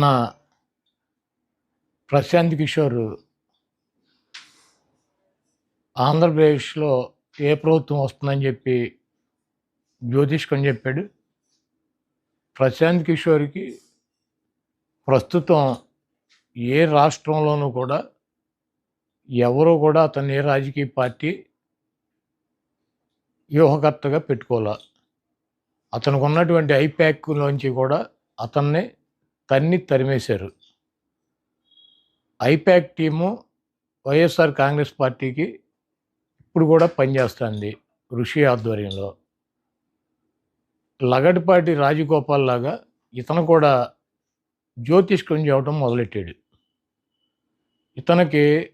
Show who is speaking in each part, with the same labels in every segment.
Speaker 1: నా ప్రశాంత్ కిషోర్ ఆంధ్రప్రదేశ్లో ఏ ప్రభుత్వం వస్తుందని చెప్పి జ్యోతిష్కని చెప్పాడు. ప్రశాంత్ కిషోర్కి ప్రస్తుతం ఏ రాష్ట్రంలోనూ కూడా ఎవరు కూడా అతన్ని ఏ రాజకీయ పార్టీ వ్యూహకర్తగా పెట్టుకోలే. అతనికి ఉన్నటువంటి ఐప్యాక్లోంచి కూడా అతన్ని తన్ని తరిమేశారు. ఐపాక్ టీము వైఎస్ఆర్ కాంగ్రెస్ పార్టీకి ఇప్పుడు కూడా పనిచేస్తుంది ఋషి ఆధ్వర్యంలో. లగడపాటి రాజగోపాల్ లాగా ఇతను కూడా జ్యోతిష్కం చేయడం మొదలెట్టాడు. ఇతనికి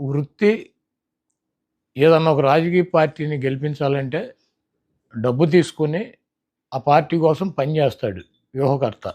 Speaker 1: వృత్తి ఏదన్నా ఒక రాజకీయ పార్టీని గెలిపించాలంటే డబ్బు తీసుకుని ఆ పార్టీ కోసం పనిచేస్తాడు వ్యూహకర్త.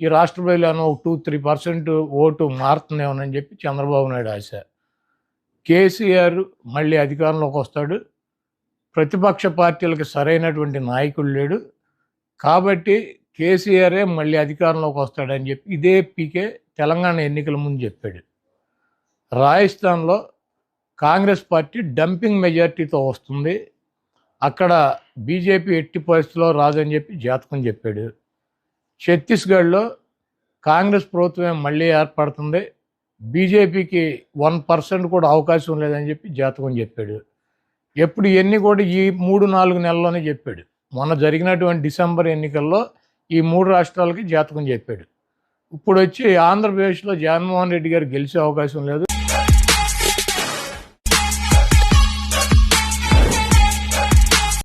Speaker 1: ఈ రాష్ట్ర ప్రజలను ఒక టూ త్రీ పర్సెంట్ ఓటు మారుతుందేమోనని చెప్పి చంద్రబాబు నాయుడు ఆశ. కేసీఆర్ మళ్ళీ అధికారంలోకి వస్తాడు. ప్రతిపక్ష పార్టీలకు సరైనటువంటి నాయకుడు లేడు. కాబట్టి కేసీఆరే మళ్ళీ అధికారంలోకి వస్తాడని చెప్పి ఇదే పీకే తెలంగాణ ఎన్నికల ముందు చెప్పాడు. రాజస్థాన్లో కాంగ్రెస్ పార్టీ డంపింగ్ మెజార్టీతో వస్తుంది. అక్కడ బీజేపీ ఎట్టి పరిస్థితిలో రాదని చెప్పి జాతకం చెప్పాడు. ఛత్తీస్గఢ్లో కాంగ్రెస్ ప్రభుత్వమే మళ్ళీ ఏర్పడుతుంది. బీజేపీకి వన్ పర్సెంట్ కూడా అవకాశం లేదని చెప్పి జాతకం చెప్పాడు. ఎప్పుడు ఎన్ని కూడా ఈ మూడు నాలుగు నెలల్లోనే చెప్పాడు. మొన్న జరిగినటువంటి డిసెంబర్ ఎన్నికల్లో ఈ మూడు రాష్ట్రాలకి జాతకం చెప్పాడు. ఇప్పుడు వచ్చి ఆంధ్రప్రదేశ్లో జగన్మోహన్ రెడ్డి గారు గెలిచే అవకాశం లేదు.